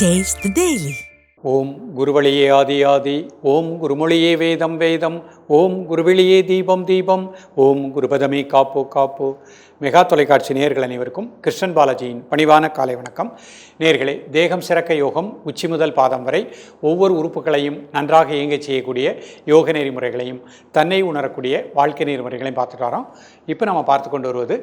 Taste the Daily. ஓம் குருவழியே ஆதி ஆதி ஓம் குருமொழியே வேதம் வேதம் ஓம் குருவெளியே தீபம் தீபம். ஓம் குருபதமே காப்போ காப்போ. மெகா தொலைக்காட்சி நேர்கள் அனைவருக்கும் கிருஷ்ணன் பாலாஜியின் பணிவான காலை வணக்கம். நேர்களே தேகம் சிறக்க யோகம் உச்சி முதல் பாதம் வரை ஒவ்வொரு உறுப்புகளையும் நன்றாக இயங்கச் செய்யக்கூடிய யோக நெறிமுறைகளையும் தன்னை உணரக்கூடிய வாழ்க்கை நெறிமுறைகளையும் பார்த்துட்டு வரோம். இப்போ நம்ம பார்த்து கொண்டு வருவது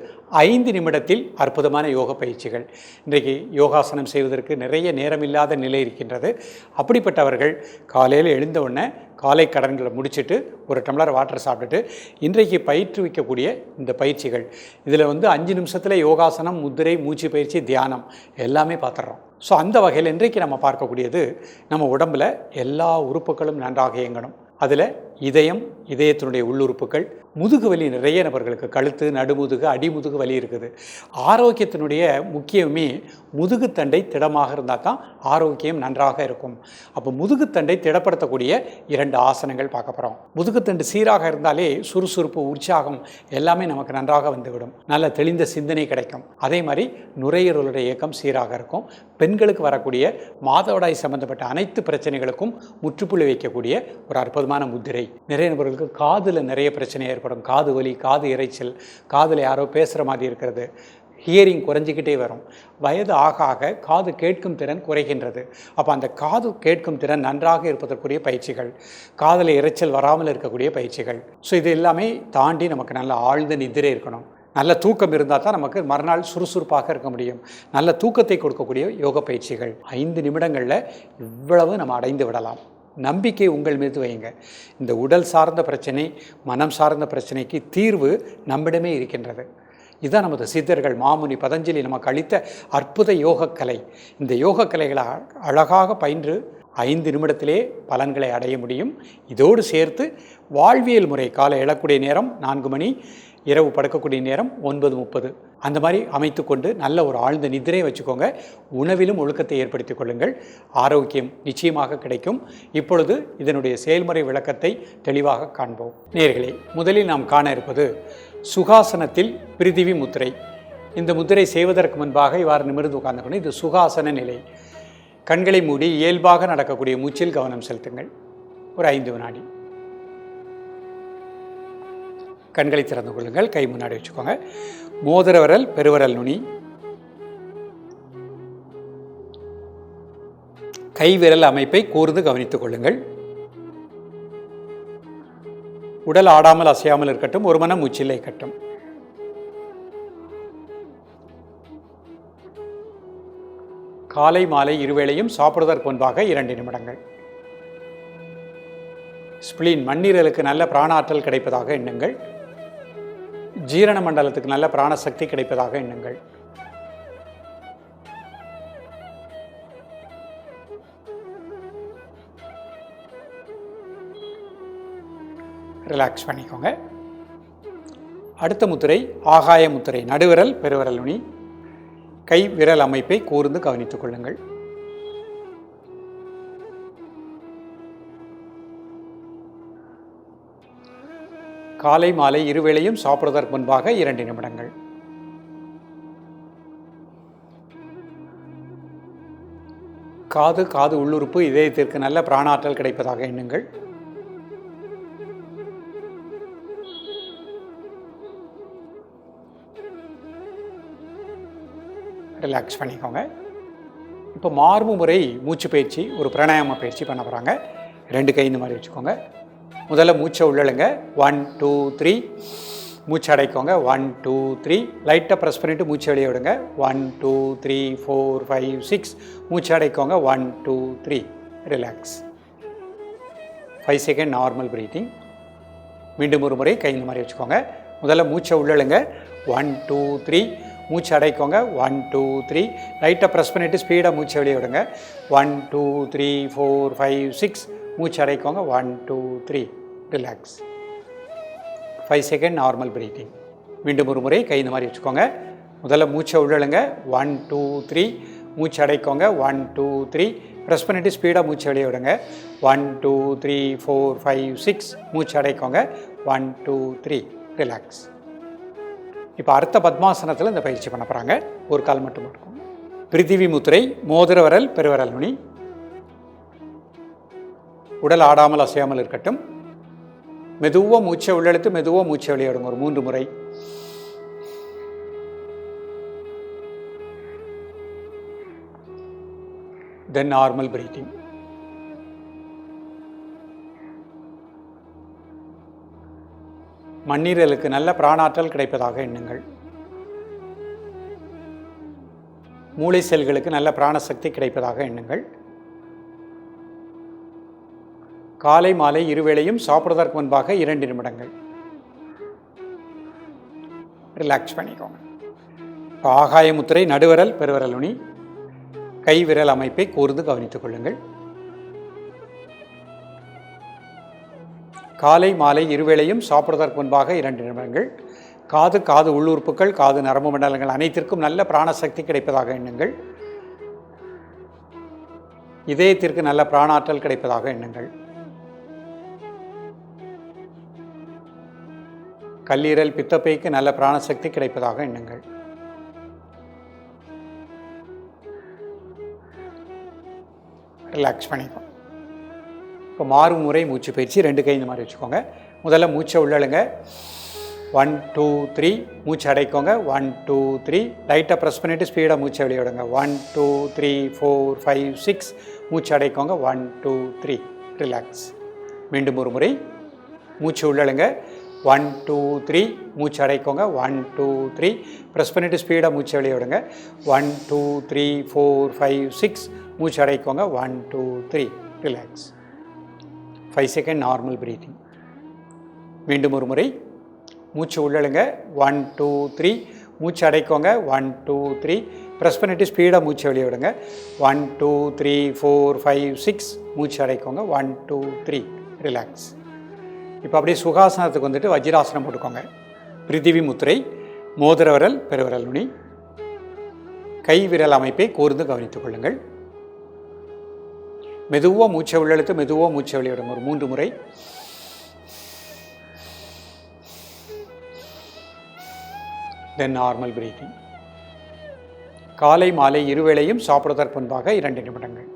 ஐந்து நிமிடத்தில் அற்புதமான யோக பயிற்சிகள். இன்றைக்கு யோகாசனம் செய்வதற்கு நிறைய நேரமில்லாத நிலை இருக்கின்றது. அப்படிப்பட்டவர்கள் காலையில் எழுந்த உடனே காலை கடன்களை முடிச்சுட்டு ஒரு டம்ளர் வாட்டர் சாப்பிட்டுட்டு இன்றைக்கு பயிற்றுவிக்கக்கூடிய இந்த பயிற்சிகள். இதில் வந்து அஞ்சு நிமிஷத்தில் யோகாசனம் முதிரை மூச்சு பயிற்சி தியானம் எல்லாமே பார்த்துடுறோம். ஸோ அந்த வகையில் இன்றைக்கு நம்ம பார்க்கக்கூடியது நம்ம உடம்பில் எல்லா உறுப்புகளும் நன்றாக இயங்கணும். அதில் இதயம் இதயத்தினுடைய உள்ளுறுப்புகள் முதுகு வலி நிறைய நபர்களுக்கு கழுத்து நடுமுதுகு அடிமுதுகு வலி இருக்குது. ஆரோக்கியத்தினுடைய முக்கியமே முதுகுத்தண்டை திடமாக இருந்தால் தான் ஆரோக்கியம் நன்றாக இருக்கும். அப்போ முதுகுத்தண்டை திடப்படுத்தக்கூடிய இரண்டு ஆசனங்கள் பார்க்க போகிறோம் முதுகுத்தண்டு சீராக இருந்தாலே சுறுசுறுப்பு உற்சாகம் எல்லாமே நமக்கு நன்றாக வந்துவிடும். நல்ல தெளிந்த சிந்தனை கிடைக்கும். அதே மாதிரி நுரையீரலுடைய இயக்கம் சீராக இருக்கும். பெண்களுக்கு வரக்கூடிய மாதவிடாய் சம்பந்தப்பட்ட அனைத்து பிரச்சனைகளுக்கும் முற்றுப்புள்ளி வைக்கக்கூடிய ஒரு அற்புதமான முத்திரை நிறைய நபர்களுக்கு காதில் நிறைய பிரச்சனை ஏற்படும். காது வலி காது இரைச்சல் காதில் யாரோ பேசுகிற மாதிரி இருக்கிறது. ஹியரிங் குறைஞ்சிக்கிட்டே வரும். வயது ஆக ஆக காது கேட்கும் திறன் குறைகின்றது. அப்போ அந்த காது கேட்கும் திறன் நன்றாக இருப்பதற்குரிய பயிற்சிகள். காதில் இரைச்சல் வராமல் இருக்கக்கூடிய பயிற்சிகள். ஸோ இது எல்லாமே தாண்டி நமக்கு நல்ல ஆழ்ந்த நிதிரை இருக்கணும். நல்ல தூக்கம் இருந்தால் தான் நமக்கு மறுநாள் சுறுசுறுப்பாக இருக்க முடியும். நல்ல தூக்கத்தை கொடுக்கக்கூடிய யோக பயிற்சிகள். ஐந்து நிமிடங்களில் இவ்வளவு நம்ம அடைந்து விடலாம். நம்பிக்கை உங்கள் மீது வையுங்க. இந்த உடல் சார்ந்த பிரச்சனை மனம் சார்ந்த பிரச்சனைக்கு தீர்வு நம்மிடமே இருக்கின்றது. இதுதான் நமது சித்தர்கள் மாமுனி பதஞ்சலி நமக்கு அளித்த அற்புத யோகக்கலை. இந்த யோகக்கலைகளை அழகாக பயின்று ஐந்து நிமிடத்திலே பலன்களை அடைய முடியும். இதோடு சேர்த்து வாழ்வியல் முறை காலை எழக்கூடிய நேரம் நான்கு மணி இரவு படுக்கக்கூடிய நேரம் ஒன்பது முப்பது. அந்த மாதிரி அமைத்து கொண்டு நல்ல ஒரு ஆழ்ந்த நிதிரை வச்சுக்கோங்க. உணவிலும் ஒழுக்கத்தை ஏற்படுத்திக் கொள்ளுங்கள். ஆரோக்கியம் நிச்சயமாக கிடைக்கும். இப்பொழுது இதனுடைய செயல்முறை விளக்கத்தை தெளிவாக காண்போம். நேர்களே முதலில் நாம் காண இருப்பது சுகாசனத்தில் பிரிதிவி முத்திரை. இந்த முத்திரை செய்வதற்கு முன்பாக இவ்வாறு நிமிர்ந்து உட்கார்ந்துக்கணும் இது சுகாசன நிலை. கண்களை மூடி இயல்பாக நடக்கக்கூடிய மூச்சில் கவனம் செலுத்துங்கள். ஒரு ஐந்து வினாடி. கண்களை திறந்து கொள்ளுங்கள். கை முன்னாடி வச்சுக்கோங்க. மோதிரவரல் பெருவரல் நுனி. கைவிரல் அமைப்பை கூர்ந்து கவனித்துக் கொள்ளுங்கள். உடல் ஆடாமல் அசையாமல் இருக்கட்டும் ஒரு மனம் மூச்சில் இருக்கட்டும். காலை மாலை இருவேளையும் சாப்பிடுவதற்கு முன்பாக இரண்டு நிமிடங்கள். ஸ்பிளின் மண்ணீரலுக்கு நல்ல பிராணாற்றல் கிடைப்பதாக எண்ணுங்கள். ஜீரண மண்டலத்துக்கு நல்ல பிராணசக்தி கிடைப்பதாக எண்ணுங்கள். ரிலாக்ஸ் பண்ணிக்கோங்க. அடுத்த முத்திரை ஆகாய முத்திரை நடுவிரல் பெருவிரல் நுனி. கை விரல் அமைப்பை கூர்ந்து கவனித்துக் கொள்ளுங்கள். காலை மாலை இருவேளையும் சாப்பிடுவதற்கு முன்பாக இரண்டு நிமிடங்கள். காது காது உள்ளுறுப்பு இதயத்திற்கு நல்ல பிராணாற்றல் கிடைப்பதாக எண்ணுங்கள். ரிலாக்ஸ் பண்ணிக்கோங்க. இப்போ மார்பு முறை மூச்சு பயிற்சி ஒரு பிராணாயாம பயிற்சி பண்ண போகிறாங்க ரெண்டு கை இந்த மாதிரி வச்சுக்கோங்க. முதல்ல மூச்சை உள்ளழுங்க. ஒன் டூ த்ரீ மூச்சு அடைக்கோங்க. ஒன் டூ த்ரீ லைட்டாக ப்ரெஸ் பண்ணிவிட்டு மூச்சு வெளியே விடுங்க. One two three four five six மூச்சு அடைக்கோங்க. One two three relax five second normal breathing மீண்டும் ஒரு முறை கை இந்த மாதிரி வச்சுக்கோங்க. முதல்ல மூச்சை உள்ளழுங்க. ஒன் டூ த்ரீ மூச்சு அடைக்கோங்க. ஒன் டூ த்ரீ லைட்டாக ப்ரெஸ் பண்ணிவிட்டு ஸ்பீடாக மூச்சை வெளியே விடுங்க. One two three four five six மூச்சு அடைக்கோங்க one two three relax five second normal breathing மீண்டும் ஒரு முறை கை இந்த மாதிரி வச்சுக்கோங்க. முதல்ல மூச்சை உள்ளழுங்க. ஒன் டூ த்ரீ மூச்சு அடைக்கோங்க ஒன் டூ த்ரீ ப்ரெஸ் பண்ணிவிட்டு ஸ்பீடாக மூச்சு வெளியே விடுங்க. One two three four five six மூச்சு அடைக்கோங்க ஒன் டூ த்ரீ ரிலாக்ஸ் இப்போ அடுத்த பத்மாசனத்தில் இந்த பயிற்சி பண்ண போகிறாங்க ஒரு கால் மட்டும் இருக்கும் பிரித்திவி முத்திரை மோதிர பெருவரல் நுனி. உடல் ஆடாமல் அசையாமல் இருக்கட்டும். மெதுவாக மூச்சை உள்ளெழுத்து மெதுவாக மூச்சை வெளியிடுங்க. ஒரு மூன்று முறை. தென் நார்மல் பிரீத்திங் மண்ணீரலுக்கு நல்ல பிராணாற்றல் கிடைப்பதாக எண்ணுங்கள். மூளை செல்களுக்கு நல்ல பிராணசக்தி கிடைப்பதாக எண்ணுங்கள். காலை மாலை இருவேளையும் சாப்பிடுவதற்கு முன்பாக இரண்டு நிமிடங்கள். ரிலாக்ஸ் பண்ணிக்கோங்க. இப்போ ஆகாய முத்திரை நடுவரல் பெருவரல் நுனி. கை விரல் அமைப்பை கூர்ந்து கவனித்துக் கொள்ளுங்கள். காலை மாலை இருவேளையும் சாப்பிடுவதற்கு முன்பாக இரண்டு நிமிடங்கள். காது காது உள்ளுறுப்புகள் காது நரம்பு மண்டலங்கள் அனைத்திற்கும் நல்ல பிராணசக்தி கிடைப்பதாக எண்ணுங்கள். இதயத்திற்கு நல்ல பிராணாற்றல் கிடைப்பதாக எண்ணுங்கள். கல்லீரல் பித்தப்பைக்கு நல்ல பிராணசக்தி கிடைப்பதாக எண்ணுங்கள். ரிலாக்ஸ் பண்ணிக்கும் இப்போ மாறும் முறை மூச்சு பயிற்சி ரெண்டு கை இந்த மாதிரி வச்சுக்கோங்க. முதல்ல மூச்சை உள்ளழுங்க. ஒன் டூ த்ரீ மூச்சு அடைக்கோங்க. ஒன் டூ த்ரீ லைட்டாக ப்ரெஸ் பண்ணிவிட்டு ஸ்பீடாக மூச்சை வெளியிடுங்க one two three four five six மூச்சு அடைக்கோங்க. ஒன் டூ த்ரீ ரிலாக்ஸ் மீண்டும் ஒரு முறை. மூச்சு உள்ளழுங்க. ஒன் டூ த்ரீ மூச்சு அடைக்கோங்க. ஒன் டூ த்ரீ ப்ரெஸ் பண்ணிவிட்டு ஸ்பீடாக மூச்சு வெளியே விடுங்க. One two three four five six மூச்சு அடைக்கோங்க. One two three relax five second normal breathing மீண்டும் ஒரு முறை. மூச்சு உள்ளழுங்க ஒன் டூ த்ரீ மூச்சு அடைக்கோங்க. ஒன் டூ த்ரீ ப்ரெஸ் பண்ணிவிட்டு ஸ்பீடாக மூச்சு வெளியே விடுங்க. One two three four five six மூச்சு அடைக்கோங்க. ஒன் டூ த்ரீ ரிலாக்ஸ் இப்போ அப்படியே சுகாசனத்துக்கு வந்துட்டு வஜ்ராசனம் போட்டுக்கோங்க. பிரித்திவி முத்திரை மோதிரவரல் பெருவரல் நுனி. கை விரல் அமைப்பை கூர்ந்து கவனித்துக் கொள்ளுங்கள். மெதுவாக மூச்சை உள்ளெழுத்து மெதுவாக மூச்சை வெளியிடும் ஒரு மூன்று முறை. தென் நார்மல் பிரீத்திங் காலை மாலை இருவேளையும் சாப்பிடுவதற்கு முன்பாக இரண்டு நிமிடங்கள்.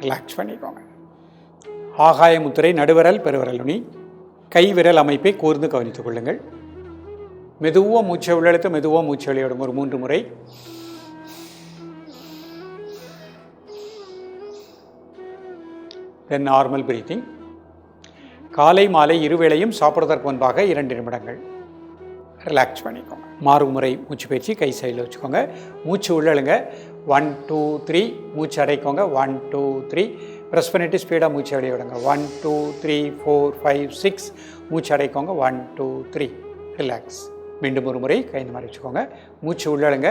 ரிலாக்ஸ் பண்ணிக்கோங்க. ஆகாய முத்திரை நடுவிரல் பெருவிரல் நுனி கை விரல் அமைப்பை கூர்ந்து கவனித்துக் கொள்ளுங்கள். மெதுவாக மூச்சை உள்ளெழுத்து மெதுவாக மூச்சை வெளியிடும் ஒரு மூன்று முறை. தென் நார்மல் பிரீத்திங் காலை மாலை இருவேளையும் சாப்பிடுவதற்கு முன்பாக இரண்டு நிமிடங்கள். ரிலாக்ஸ் பண்ணிக்கோங்க. மாறுமுறை மூச்சு பயிற்சி கை சைடில் வச்சுக்கோங்க. மூச்சு உள்ளழுங்க. ஒன் டூ த்ரீ மூச்சு அடைக்கோங்க. ஒன் டூ த்ரீ ப்ரெஸ் பண்ணிவிட்டு ஸ்பீடாக மூச்சு அடைய விடுங்க. One two three four five six மூச்சு அடைக்கோங்க. ஒன் டூ த்ரீ ரிலாக்ஸ் மீண்டும் ஒரு முறை கை இந்த மாதிரி வச்சுக்கோங்க. மூச்சு உள்ளழுங்க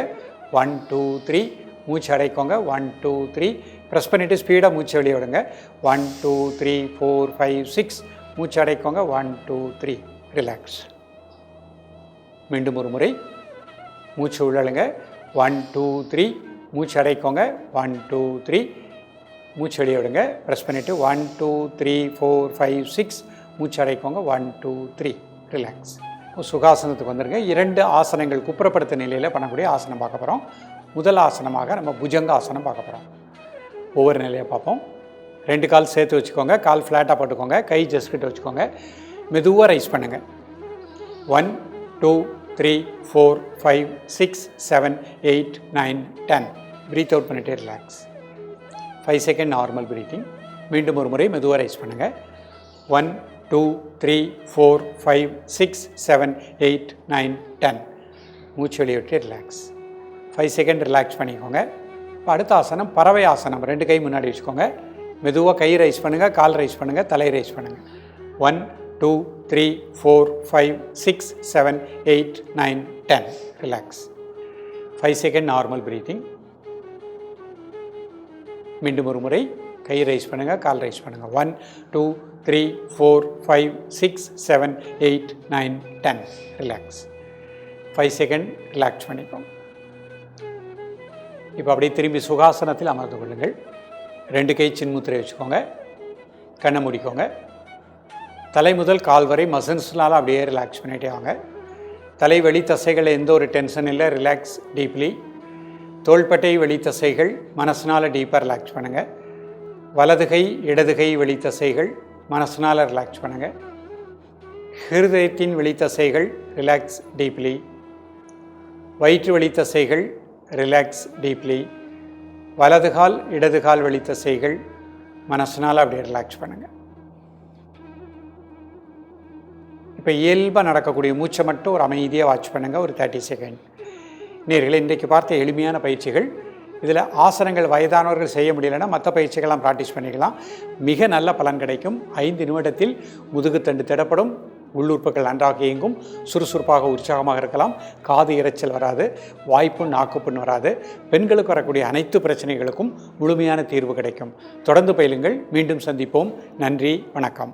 ஒன் டூ த்ரீ மூச்சு அடைக்கோங்க. ஒன் டூ த்ரீ ப்ரெஸ் பண்ணிவிட்டு ஸ்பீடாக மூச்சு வெளியே விடுங்க. One two three four five six மூச்சு அடைக்கோங்க. ஒன் டூ த்ரீ ரிலாக்ஸ் மீண்டும் ஒரு முறை மூச்சு உள்ளழுங்க ஒன் டூ த்ரீ மூச்சு அடைக்கோங்க ஒன் டூ த்ரீ மூச்சு வெளியே விடுங்க ப்ரெஸ் பண்ணிவிட்டு one two three four five six மூச்சு அடைக்கோங்க ஒன் டூ த்ரீ ரிலாக்ஸ் சுகாசனத்துக்கு வந்துடுங்க இரண்டு ஆசனங்கள் குப்புறப்படுத்த நிலையில் பண்ணக்கூடிய ஆசனம் பார்க்க போகிறோம் முதல் ஆசனமாக நம்ம புஜங்க ஆசனம் பார்க்க போகிறோம் ஒவ்வொரு நிலையை பார்ப்போம். ரெண்டு கால் சேர்த்து வச்சுக்கோங்க. கால் ஃப்ளாட்டாக போட்டுக்கோங்க. கை ஜஸ்கிட்ட வச்சுக்கோங்க. மெதுவாக ரைஸ் பண்ணுங்கள் one two three four five six seven eight nine ten breath out பண்ணிகிட்டே relax five second normal breathing மீண்டும் ஒரு முறை மெதுவாக ரைஸ் பண்ணுங்கள் one two three four five six seven eight nine ten மூச்சு வெளியிட்டு ரிலாக்ஸ் ஃபைவ் செகண்ட் ரிலாக்ஸ் பண்ணிக்கோங்க. இப்போ அடுத்த ஆசனம் பறவை ஆசனம். ரெண்டு கை முன்னாடி வச்சுக்கோங்க. மெதுவாக கை ரைஸ் பண்ணுங்கள் கால் ரைஸ் பண்ணுங்கள் தலை ரைஸ் பண்ணுங்கள் one two three four five six seven eight nine ten. Relax five second normal breathing மீண்டும் ஒரு முறை கை ரைஸ் பண்ணுங்கள் கால் ரைஸ் பண்ணுங்கள் one two three four five six seven eight nine ten relax five second relax பண்ணிக்கோங்க. இப்போ அப்படியே திரும்பி சுகாசனத்தில் அமர்ந்து கொள்ளுங்கள். ரெண்டு கை சின்முத்திரை வச்சுக்கோங்க. கண்ணை முடிக்கோங்க. தலை முதல் கால் வரை மசில்ஸ்னால அப்படியே ரிலாக்ஸ் பண்ணிட்டே வாங்க. தலைவலி தசைகள் எந்த ஒரு டென்ஷன் இல்லை ரிலாக்ஸ் டீப்லி தோள்பட்டை வெளி தசைகள் மனசுனால் டீப்பாக ரிலாக்ஸ் பண்ணுங்கள் வலது கை இடது கை வெளி தசைகள் மனசினால் ரிலாக்ஸ் பண்ணுங்கள் ஹிருதயத்தின் வெளி தசைகள் ரிலாக்ஸ் டீப்லி வயிற்று வெளி தசைகள் ரிலாக்ஸ் டீப்லி வலதுகால் இடதுகால் இடது வெளி தசைகள் மனசுனால் அப்படியே ரிலாக்ஸ் பண்ணுங்கள் இப்போ இயல்பாக நடக்கக்கூடிய மூச்சை மட்டும் ஒரு அமைதியாக வாட்ச் பண்ணுங்கள் ஒரு தேர்ட்டி செகண்ட் நேர்களை இன்றைக்கு பார்த்த எளிமையான பயிற்சிகள் இதில் ஆசனங்கள் வயதானவர்கள் செய்ய முடியலைன்னா மற்ற பயிற்சிகள்லாம் ப்ராக்டிஸ் பண்ணிக்கலாம். மிக நல்ல பலன் கிடைக்கும். ஐந்து நிமிடத்தில் முதுகுத்தண்டு திடப்படும். உள்ளுறுப்புகள் நன்றாக இயங்கும். சுறுசுறுப்பாக உற்சாகமாக இருக்கலாம். காது இரைச்சல் வராது. வாய்ப்புண் நாக்குப்புண் வராது. பெண்களுக்கு வரக்கூடிய அனைத்து பிரச்சனைகளுக்கும் முழுமையான தீர்வு கிடைக்கும். தொடர்ந்து பயிலுங்கள். மீண்டும் சந்திப்போம். நன்றி. வணக்கம்.